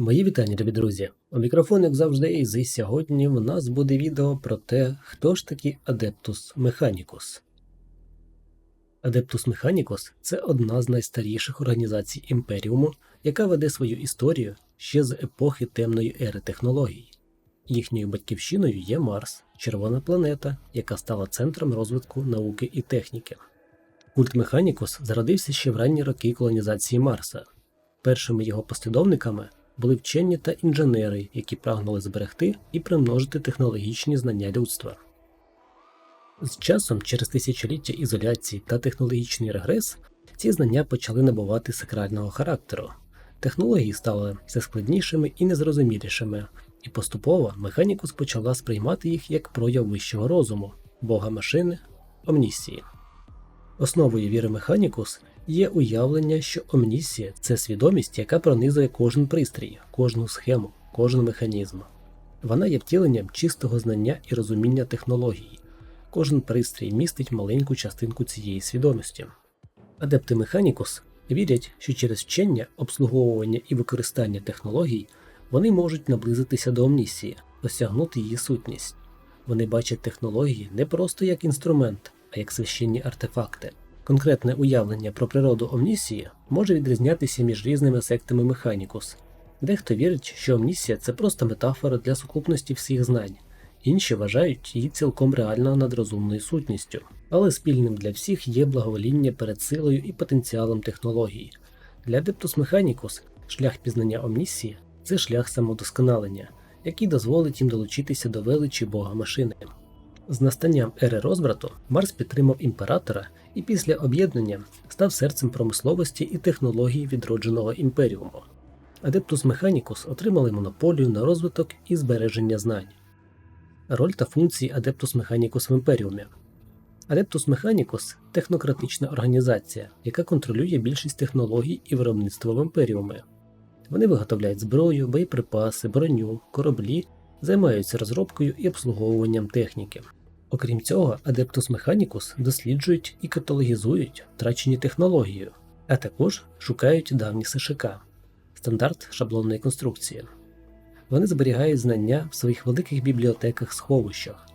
Мої вітання, любі друзі. У мікрофон, як завжди, і сьогодні в нас буде відео про те, хто ж такий Adeptus Mechanicus. Adeptus Mechanicus – це одна з найстаріших організацій Імперіуму, яка веде свою історію ще з епохи темної ери технологій. Їхньою батьківщиною є Марс, червона планета, яка стала центром розвитку науки і техніки. Культ Механікус зародився ще в ранні роки колонізації Марса. Першими його послідовниками були вчені та інженери, які прагнули зберегти і примножити технологічні знання людства. З часом, через тисячоліття ізоляції та технологічний регрес, ці знання почали набувати сакрального характеру. Технології стали все складнішими і незрозумілішими, і поступово механікус почала сприймати їх як прояв вищого розуму, бога машини, омнісії. Основою віри Механікус є уявлення, що омнісія це свідомість, яка пронизує кожен пристрій, кожну схему, кожен механізм. Вона є втіленням чистого знання і розуміння технології. Кожен пристрій містить маленьку частинку цієї свідомості. Адепти Механікус вірять, що через вчення, обслуговування і використання технологій вони можуть наблизитися до омнісії, осягнути її сутність. Вони бачать технології не просто як інструмент, а як священні артефакти. Конкретне уявлення про природу омнісії може відрізнятися між різними сектами Механікус. Дехто вірить, що омнісія це просто метафора для сукупності всіх знань, інші вважають її цілком реально надрозумною сутністю, але спільним для всіх є благовоління перед силою і потенціалом технології. Для Адептус Механікус шлях пізнання омнісії це шлях самодосконалення, який дозволить їм долучитися до величі Бога машини. З настанням ери розбрату Марс підтримав імператора і після об'єднання став серцем промисловості і технологій відродженого імперіуму. Адептус Механікус отримали монополію на розвиток і збереження знань. Роль та функції Адептус Механікус в імперіумі. Адептус Механікус технократична організація, яка контролює більшість технологій і виробництва в імперіумі. Вони виготовляють зброю, боєприпаси, броню, кораблі, займаються розробкою і обслуговуванням техніки. Окрім цього, Adeptus Mechanicus досліджують і каталогізують втрачені технології, а також шукають давні СШК стандарт шаблонної конструкції. Вони зберігають знання в своїх великих бібліотеках сховищах.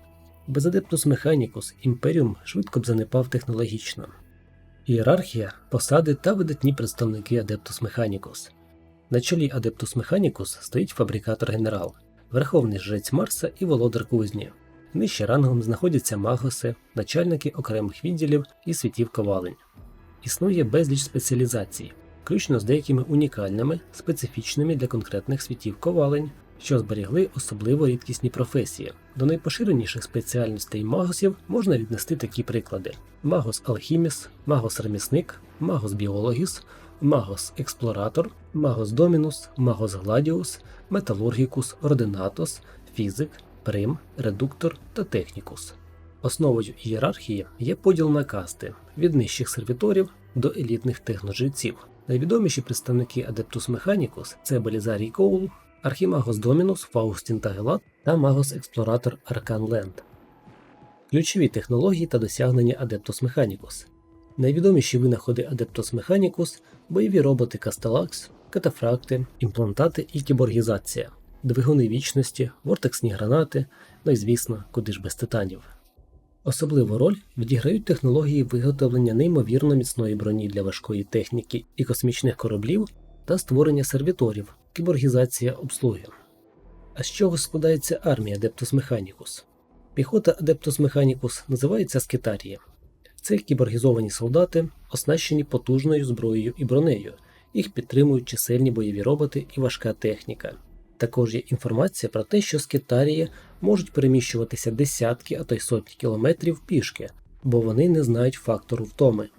Без Adeptus Mechanicus імперіум швидко б занепав технологічно. Ієрархія, посади та видатні представники Adeptus Mechanicus. На чолі Adeptus Mechanicus стоїть фабрикатор генерал, верховний жрець Марса і володар кузні. Нижче рангом знаходяться магоси, начальники окремих відділів і світів ковалень. Існує безліч спеціалізацій, включно з деякими унікальними, специфічними для конкретних світів ковалень, що зберігли особливо рідкісні професії. До найпоширеніших спеціальностей магосів можна віднести такі приклади: магос алхіміс, магос ремісник, магос біологіс, магос експлоратор, магос домінус, магос гладіус, металургікус, ординатос, фізик, прим, редуктор та технікус. Основою ієрархії є поділ на касти від нижчих сервіторів до елітних техножреців. Найвідоміші представники Adeptus Mechanicus це Белізарій Коул, Архімагос Домінус, Фаустін Тагелат та Магос-експлоратор Аркан Ленд. Ключові технології та досягнення Adeptus Mechanicus. Найвідоміші винаходи Adeptus Mechanicus – бойові роботи Касталакс, катафракти, імплантати і кіборгізація, двигуни вічності, вортексні гранати, ну і звісно, куди ж без титанів. Особливу роль відіграють технології виготовлення неймовірно міцної броні для важкої техніки і космічних кораблів та створення сервіторів, кіборгізація обслуги. А з чого складається армія Adeptus Mechanicus? Піхота Adeptus Mechanicus називається скитарії. Це кіборгізовані солдати, оснащені потужною зброєю і бронею, їх підтримують чисельні бойові роботи і важка техніка. Також є інформація про те, що скитарії можуть переміщуватися десятки, а то й сотні кілометрів пішки, бо вони не знають фактору втоми.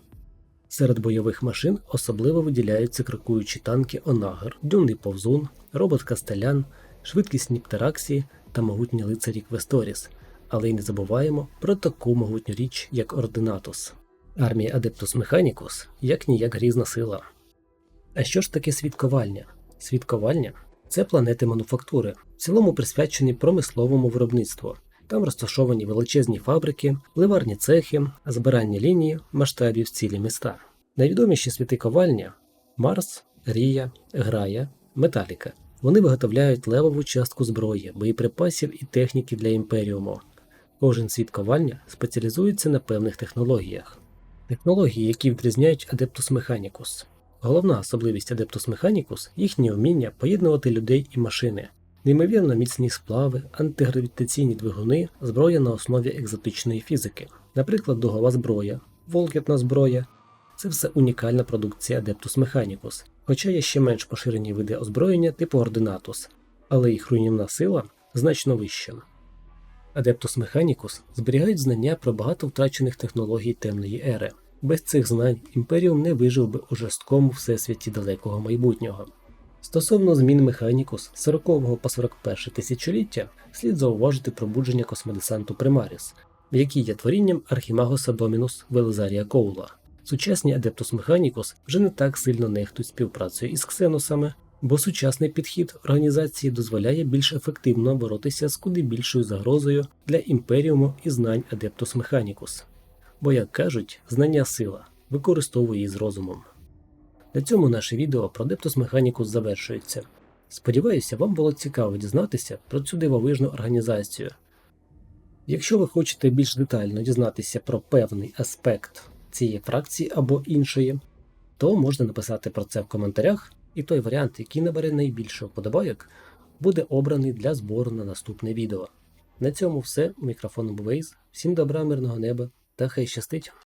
Серед бойових машин особливо виділяються крокуючі танки Онагер, дюнний повзун, робот Кастелян, швидкісні птераксії та могутні лицарі Квесторіс, але й не забуваємо про таку могутню річ, як Ординатус. Армія Адептус Механікус як ніяк грізна сила. А що ж таке свідковальня? Свідковальня це планети мануфактури, в цілому присвячені промисловому виробництву. Там розташовані величезні фабрики, ливарні цехи, збиральні лінії, масштабів цілі міста. Найвідоміші світи ковальня Марс, Рія, Грая, Металіка. Вони виготовляють левову частку зброї, боєприпасів і техніки для імперіуму. Кожен світ ковальня спеціалізується на певних технологіях. Технології, які відрізняють Adeptus Mechanicus. Головна особливість Adeptus Mechanicus – їхнє вміння поєднувати людей і машини, неймовірно міцні сплави, антигравітаційні двигуни, зброя на основі екзотичної фізики, наприклад, дугова зброя, волкетна зброя. Це все унікальна продукція Adeptus Mechanicus, хоча є ще менш поширені види озброєння типу Ordinatus, але їх руйнівна сила значно вища. Adeptus Mechanicus зберігають знання про багато втрачених технологій темної ери. Без цих знань імперіум не вижив би у жорсткому всесвіті далекого майбутнього. Стосовно змін Механікус з 40 по 41 тисячоліття слід зауважити пробудження космодесанту Примаріс, який є творінням Архімагоса Домінус Велизарія Коула. Сучасні Adeptus Mechanicus вже не так сильно нехтують співпрацею із ксеносами, бо сучасний підхід організації дозволяє більш ефективно боротися з куди більшою загрозою для імперіуму і знань Adeptus Mechanicus. Бо, як кажуть, знання сила, використовуй її з розумом. На цьому наше відео про Adeptus Mechanicus завершується. Сподіваюся, вам було цікаво дізнатися про цю дивовижну організацію. Якщо ви хочете більш детально дізнатися про певний аспект цієї фракції або іншої, то можна написати про це в коментарях, і той варіант, який набере найбільше вподобайок, буде обраний для збору на наступне відео. На цьому все. У мікрофону був Вейз. Всім добра, мирного неба та хай щастить!